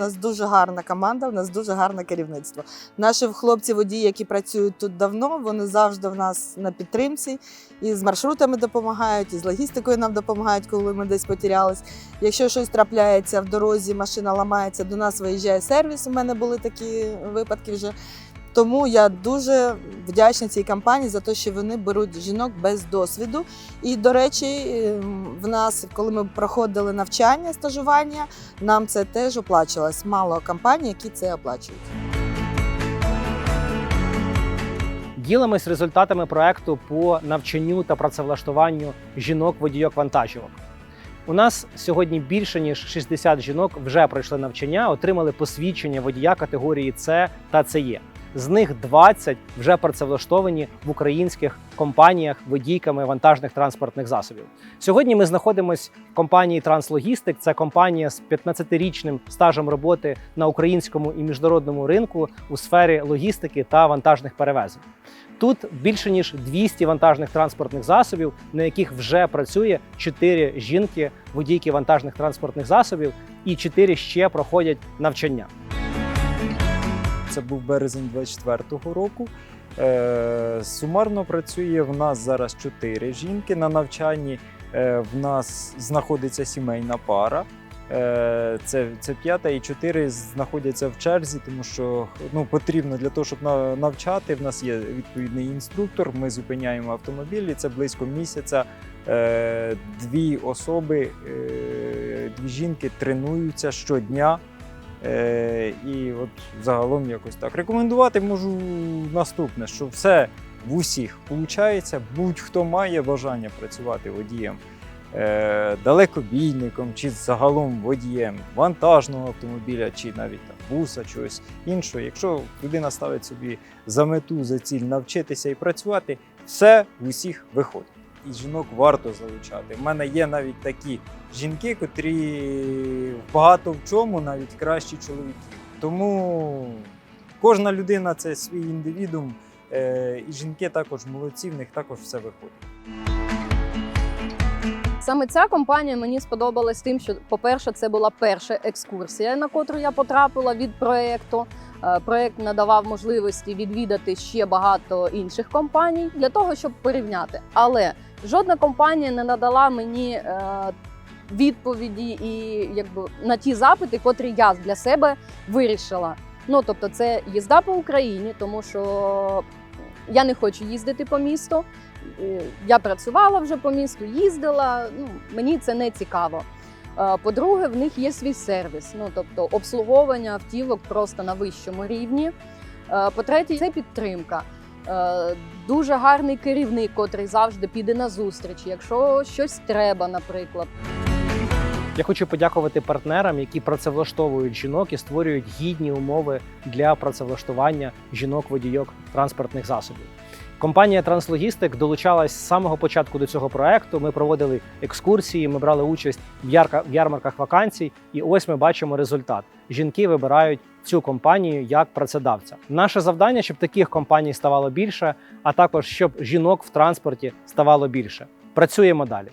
нас дуже гарна команда, в нас дуже гарне керівництво. Наші хлопці водії, які працюють тут давно, вони завжди в нас на підтримці. І з маршрутами допомагають, і з логістикою нам допомагають, коли ми десь потерялись. Якщо щось трапляється в дорозі, машина ламається, до нас виїжджає сервіс. У мене були такі випадки вже. Тому я дуже вдячна цій компанії за те, що вони беруть жінок без досвіду. І, до речі, ем, в нас, коли ми проходили навчання, стажування, нам це теж оплачувалось. Мало компаній, які це оплачують. Ділимось результатами проекту по навчанню та працевлаштуванню жінок водійок вантажівок. У нас сьогодні більше ніж 60 жінок вже пройшли навчання, отримали посвідчення водія категорії С та ЦЕ. З них 20 вже працевлаштовані в українських компаніях водійками вантажних транспортних засобів. Сьогодні ми знаходимося в компанії Транслогістик. Це компанія з 15-річним стажем роботи на українському і міжнародному ринку у сфері логістики та вантажних перевезень. Тут більше ніж 200 вантажних транспортних засобів, на яких вже працює 4 жінки, водійки вантажних транспортних засобів, і 4 ще проходять навчання. Це був березень 24-го року. Е, Сумарно працює в нас зараз чотири жінки на навчанні. Е, В нас знаходиться сімейна пара. Е, Це, це п'ята і чотири знаходяться в черзі, тому що ну, потрібно для того, щоб навчати. В нас є відповідний інструктор. Ми зупиняємо автомобілі. Це близько місяця. Дві особи, дві жінки тренуються щодня. Е, і от загалом якось так. Рекомендувати можу наступне, що все в усіх виходить, будь-хто має бажання працювати водієм, е, далекобійником чи загалом водієм вантажного автомобіля, чи навіть там, буса, чогось іншого. Якщо людина ставить собі за мету, за ціль навчитися і працювати, все в усіх виходить. І жінок варто залучати. У мене є навіть такі жінки, котрі багато в чому навіть кращі чоловіки. Тому кожна людина це свій індивідум, е, і жінки також молодці, в них також все виходить. Саме ця компанія мені сподобалась тим, що, по-перше, це була перша екскурсія, на котру я потрапила від проекту. Е, Проект надавав можливості відвідати ще багато інших компаній для того, щоб порівняти. Але жодна компанія не надала мені е, відповіді і якби на ті запити, котрі я для себе вирішила. Ну тобто, це їзда по Україні, тому що я не хочу їздити по місту. Е, Я працювала вже по місту, їздила. Ну мені це не цікаво. Е, По-друге, в них є свій сервіс, ну тобто обслуговування автівок просто на вищому рівні. По-третє, це підтримка. Е, Дуже гарний керівник, котрий завжди піде на зустріч, якщо щось треба, наприклад. Я хочу подякувати партнерам, які працевлаштовують жінок і створюють гідні умови для працевлаштування жінок-водійок транспортних засобів. Компанія Транслогістик долучалась з самого початку до цього проекту. Ми проводили екскурсії, ми брали участь в, ярмарках вакансій, і ось ми бачимо результат. Жінки вибирають цю компанію як працедавця. Наше завдання, щоб таких компаній ставало більше, а також щоб жінок в транспорті ставало більше. Працюємо далі.